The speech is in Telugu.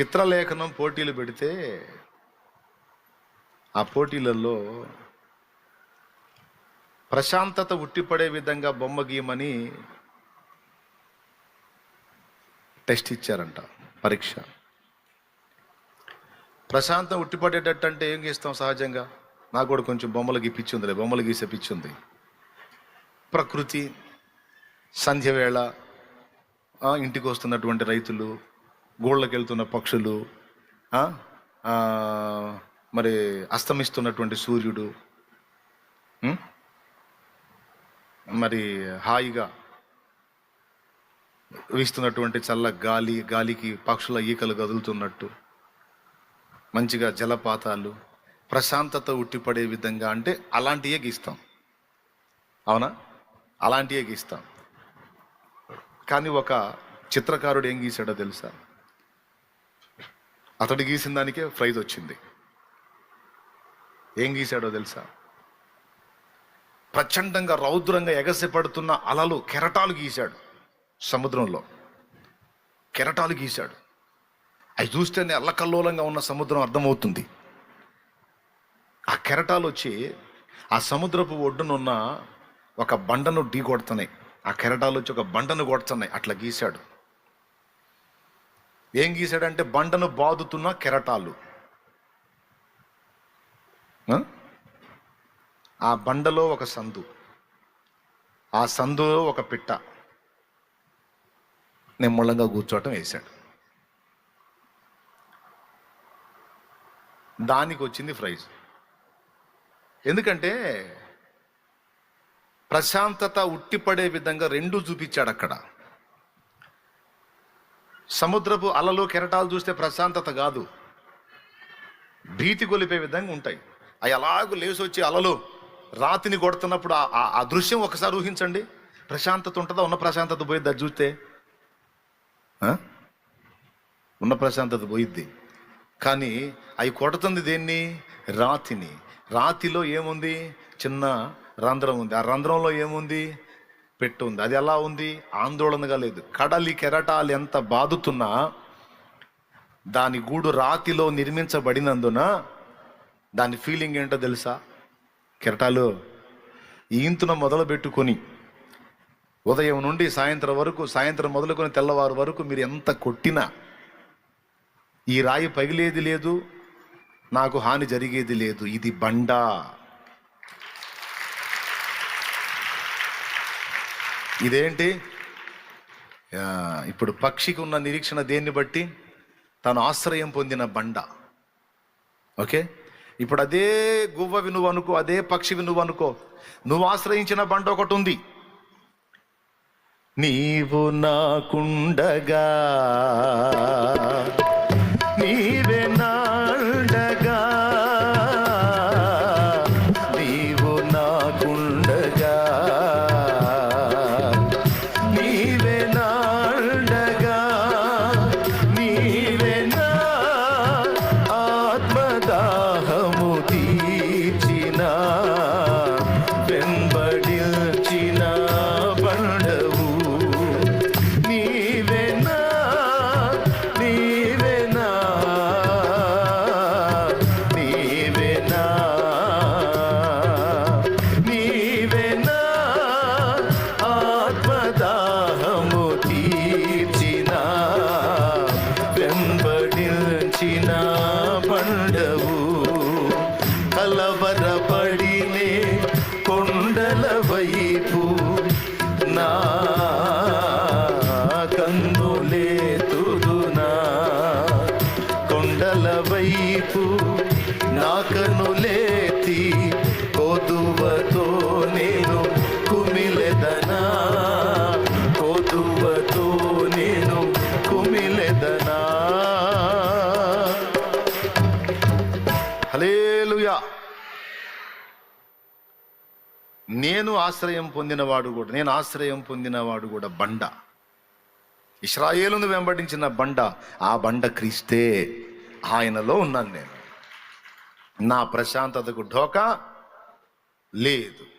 చిత్రలేఖనం పోటీలు పెడితే ఆ పోటీలలో ప్రశాంతత ఉట్టిపడే విధంగా బొమ్మ గీయమని టెస్ట్ ఇచ్చారంట పరీక్ష. ప్రశాంతం ఉట్టిపడేటట్టు అంటే ఏం గీస్తాం సహజంగా? నాకు కూడా కొంచెం బొమ్మలు గీపిచ్చి బొమ్మలు గీసే పిచ్చింది ప్రకృతి సంధ్య వేళ ఇంటికి వస్తున్నటువంటి రైతులు గోళ్ళకి వెళ్తున్న పక్షులు మరి అస్తమిస్తున్నటువంటి సూర్యుడు మరి హాయిగా వీస్తున్నటువంటి చల్ల గాలి గాలికి పక్షుల ఈకలు కదులుతున్నట్టు మంచిగా జలపాతాలు ప్రశాంతత ఉట్టిపడే విధంగా అంటే అలాంటియే గీస్తాం. అవునా? అలాంటియే గీస్తాం. కానీ ఒక చిత్రకారుడు ఏం గీశాడో తెలుసా? అతడు గీసిన దానికే ప్రైజ్ వచ్చింది. ఏం గీశాడో తెలుసా? ప్రచండంగా రౌద్రంగా ఎగసిపడుతున్న అలలు కెరటాలు గీశాడు సముద్రంలో. కెరటాలు గీశాడు. అవి చూస్తేనే అల్లకల్లోలంగా ఉన్న సముద్రం అర్థమవుతుంది. ఆ కెరటాలు వచ్చి ఆ సముద్రపు ఒడ్డునున్న ఒక బండను ఢీ కొడుతున్నాయి ఆ కెరటాలు వచ్చి ఒక బండను కొడుతున్నాయి. అట్లా గీశాడు. ఏం గీశాడంటే బండను బాదుతున్న కెరటాలు. ఆ? బండలో ఒక సందు. ఆ సందులో ఒక పిట్ట. నిమ్మళంగా కూర్చోవటం వేశాడు. దానికి వచ్చింది ప్రైజ్. ఎందుకంటే ప్రశాంతత ఉట్టిపడే విధంగా రెండు చూపించాడు అక్కడ. సముద్రపు అలలు కెరటాలు చూస్తే ప్రశాంతత కాదు. భీతి కొలిపే విధంగా ఉంటాయి. అవి అలాగూ లేచి వచ్చి అలలు రాతిని కొడుతున్నప్పుడు ఆ- దృశ్యం ఒకసారి ఊహించండి. ప్రశాంతత ఉంటుందా? ఉన్న ప్రశాంతత పోయిద్ది అది చూస్తే ఉన్న ప్రశాంతత పోయిద్ది. కానీ అవి కొడుతుంది దేన్ని? రాతిని. రాతిలో ఏముంది? చిన్న రంధ్రం ఉంది. ఆ రంధ్రంలో ఏముంది? పెట్టు ఉంది అది ఎలా ఉంది? ఆందోళనగా లేదు. కడలి కెరటాలు ఎంత బాదుతున్నా దాని గూడు రాతిలో నిర్మించబడినందున దాని ఫీలింగ్ ఏంటో తెలుసా? కెరటాలు ఈంతున మొదలు పెట్టుకొని ఉదయం నుండి సాయంత్రం వరకు సాయంత్రం మొదలుకొని తెల్లవారు వరకు మీరు ఎంత కొట్టినా ఈ రాయి పగిలేది లేదు నాకు హాని జరిగేది లేదు. ఇది బండా. ఇదేంటి? ఆ, ఇప్పుడు పక్షికి ఉన్న నిరీక్షణ దేన్ని బట్టి? తను ఆశ్రయం పొందిన బండ. ఓకే? ఇప్పుడు అదే గువ్వవి నువ్వు అనుకో అదే పక్షివి నువ్వు అనుకో. నువ్వు ఆశ్రయించిన బండ ఒకటి ఉంది. నీవు నాకుండగా నీవే నాండగా నీవు నాకుండగా. కొండల వైపు నా కన్నులే కొండల వైపు నా కన్నులేతి కొదువతో నేను కుమిలెదనా? నేను ఆశ్రయం పొందినవాడు కూడా నేను ఆశ్రయం పొందినవాడు కూడా బండ. ఇస్రాయేలును వెంబడించిన బండ ఆ బండ క్రీస్తే. ఆయనలో ఉన్నాను నేను. నా ప్రశాంతతకు ఢోకా లేదు.